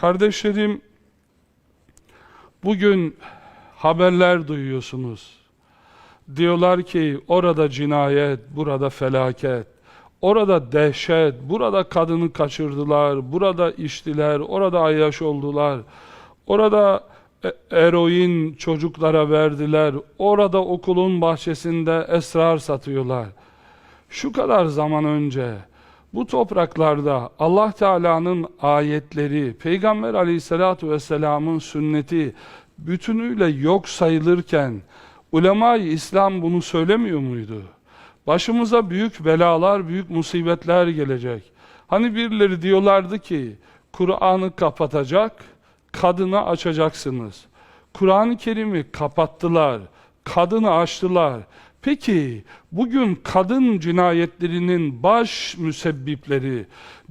Kardeşlerim, bugün haberler duyuyorsunuz. Diyorlar ki orada cinayet, burada felaket, orada dehşet, burada kadını kaçırdılar, burada içtiler, orada ayyaş oldular, orada e- eroin çocuklara verdiler, orada okulun bahçesinde esrar satıyorlar. Şu kadar zaman önce bu topraklarda Allah Teala'nın ayetleri, Peygamber Aleyhisselatü Vesselam'ın sünneti bütünüyle yok sayılırken ulema-i İslam bunu söylemiyor muydu? Başımıza büyük belalar, büyük musibetler gelecek. Hani birileri diyorlardı ki Kur'an'ı kapatacak, kadını açacaksınız. Kur'an-ı Kerim'i kapattılar, kadını açtılar. Peki bugün kadın cinayetlerinin baş müsebbipleri,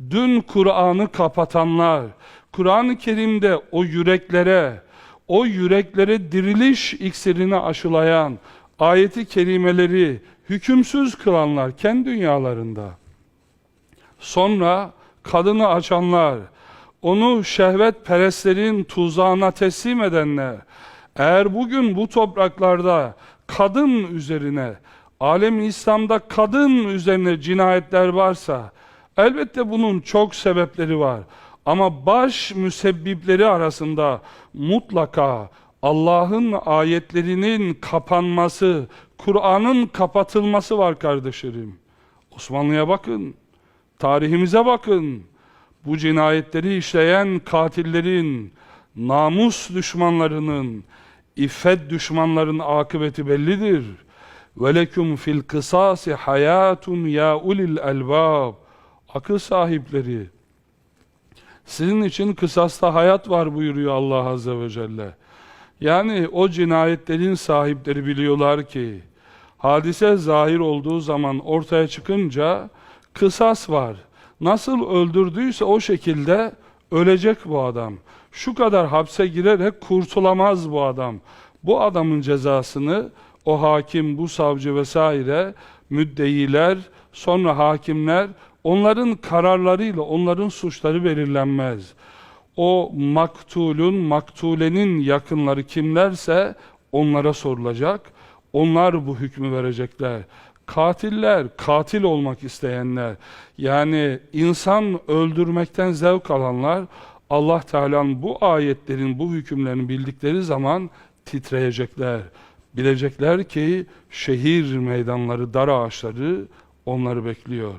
dün Kur'an'ı kapatanlar, Kur'an-ı Kerim'de o yüreklere, o yüreklere diriliş iksirini aşılayan ayeti kerimeleri hükümsüz kılanlar kendi dünyalarında. Sonra kadını açanlar, onu şehvet perestlerin tuzağına teslim edenler, eğer bugün bu topraklarda kadın üzerine, alem İslam'da kadın üzerine cinayetler varsa, elbette bunun çok sebepleri var. Ama baş müsebbipleri arasında mutlaka Allah'ın ayetlerinin kapanması, Kur'an'ın kapatılması var kardeşlerim. Osmanlı'ya bakın, tarihimize bakın. Bu cinayetleri işleyen katillerin, namus düşmanlarının, iffet düşmanların akıbeti bellidir. Velekum fil kısasi hayatun ya ulil elbab. Akıl sahipleri. Sizin için kısasta hayat var buyuruyor Allah Azze ve Celle. Yani o cinayetlerin sahipleri biliyorlar ki hadise zahir olduğu zaman ortaya çıkınca kısas var. Nasıl öldürdüyse o şekilde ölecek bu adam. Şu kadar hapse girerek kurtulamaz bu adam. Bu adamın cezasını o hakim, bu savcı vesaire müddeyiler, sonra hakimler onların kararlarıyla onların suçları belirlenmez. O maktulun, maktulenin yakınları kimlerse onlara sorulacak. Onlar bu hükmü verecekler. Katiller, katil olmak isteyenler, yani insan öldürmekten zevk alanlar, Allah Teala'nın bu ayetlerin, bu hükümlerini bildikleri zaman titreyecekler. Bilecekler ki şehir meydanları, dar ağaçları onları bekliyor.